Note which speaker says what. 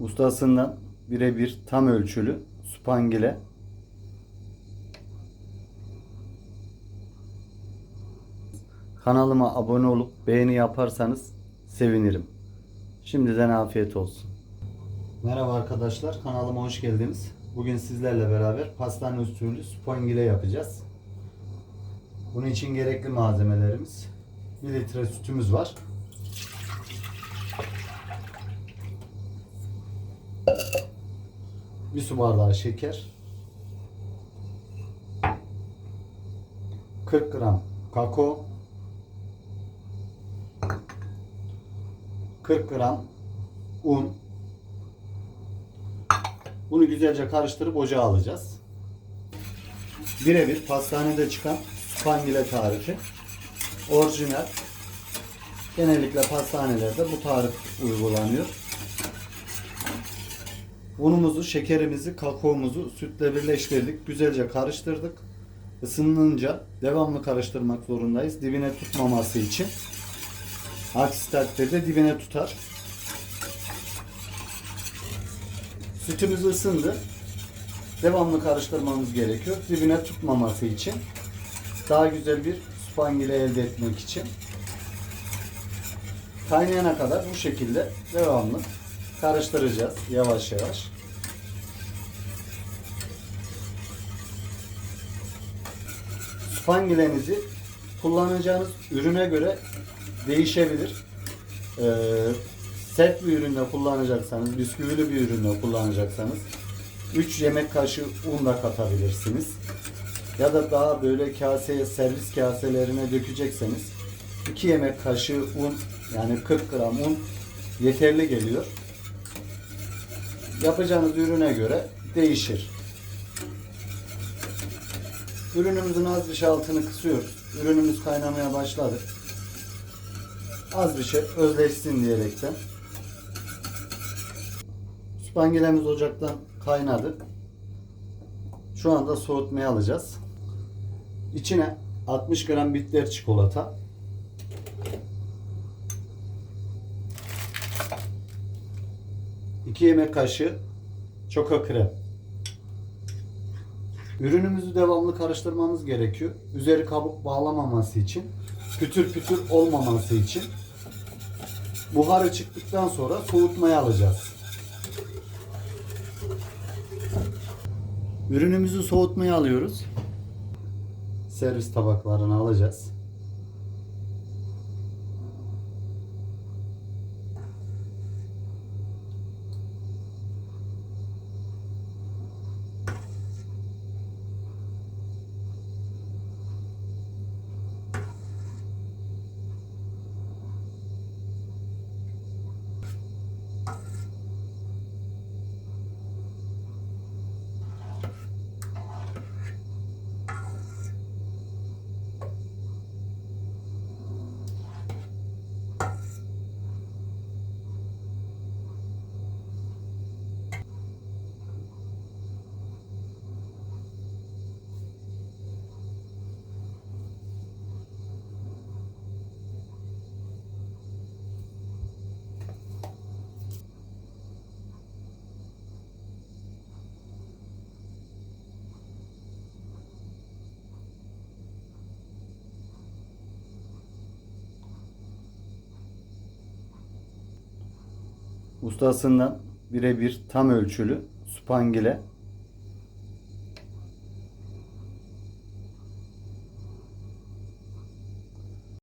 Speaker 1: Ustasından birebir tam ölçülü spangile. Kanalıma abone olup beğeni yaparsanız sevinirim. Şimdiden afiyet olsun. Merhaba arkadaşlar, kanalıma hoş geldiniz. Bugün sizlerle beraber pastane usulü spangile yapacağız. Bunun için gerekli malzemelerimiz 1 litre sütümüz var. Bir su bardağı şeker. 40 gram kakao. 40 gram un. Bunu güzelce karıştırıp ocağa alacağız. Birebir pastanede çıkan spangile tarifi. Orijinal. Genellikle pastanelerde bu tarif uygulanıyor. Unumuzu, şekerimizi, kakaomuzu sütle birleştirdik. Güzelce karıştırdık. Isınınca devamlı karıştırmak zorundayız. Dibine tutmaması için. Aksi takdirde dibine tutar. Sütümüz ısındı. Devamlı karıştırmamız gerekiyor. Dibine tutmaması için. Daha güzel bir spangile elde etmek için. Kaynayana kadar bu şekilde devamlı karıştıracağız yavaş yavaş. Spangilenizi kullanacağınız ürüne göre değişebilir. Ee, sert bir üründe kullanacaksanız, bisküvili bir üründe kullanacaksanız 3 yemek kaşığı un da katabilirsiniz. Ya da daha böyle kaseye, servis kaselerine dökecekseniz 2 yemek kaşığı un yani 40 gram un yeterli geliyor. Yapacağınız ürüne göre değişir. Ürünümüzün az bir şey altını kısıyoruz. Ürünümüz kaynamaya başladı. Az bir şey özleşsin diyerekten. Spangilemiz ocaktan kaynadı. Şu anda soğutmaya alacağız. İçine 60 gram bitter çikolata, 2 yemek kaşığı çoko krem. Ürünümüzü devamlı karıştırmamız gerekiyor. Üzeri kabuk bağlamaması için, pütür pütür olmaması için. Buharı çıktıktan sonra soğutmaya alacağız. Ürünümüzü soğutmaya alıyoruz. Servis tabaklarına alacağız. Ustasından birebir tam ölçülü spangile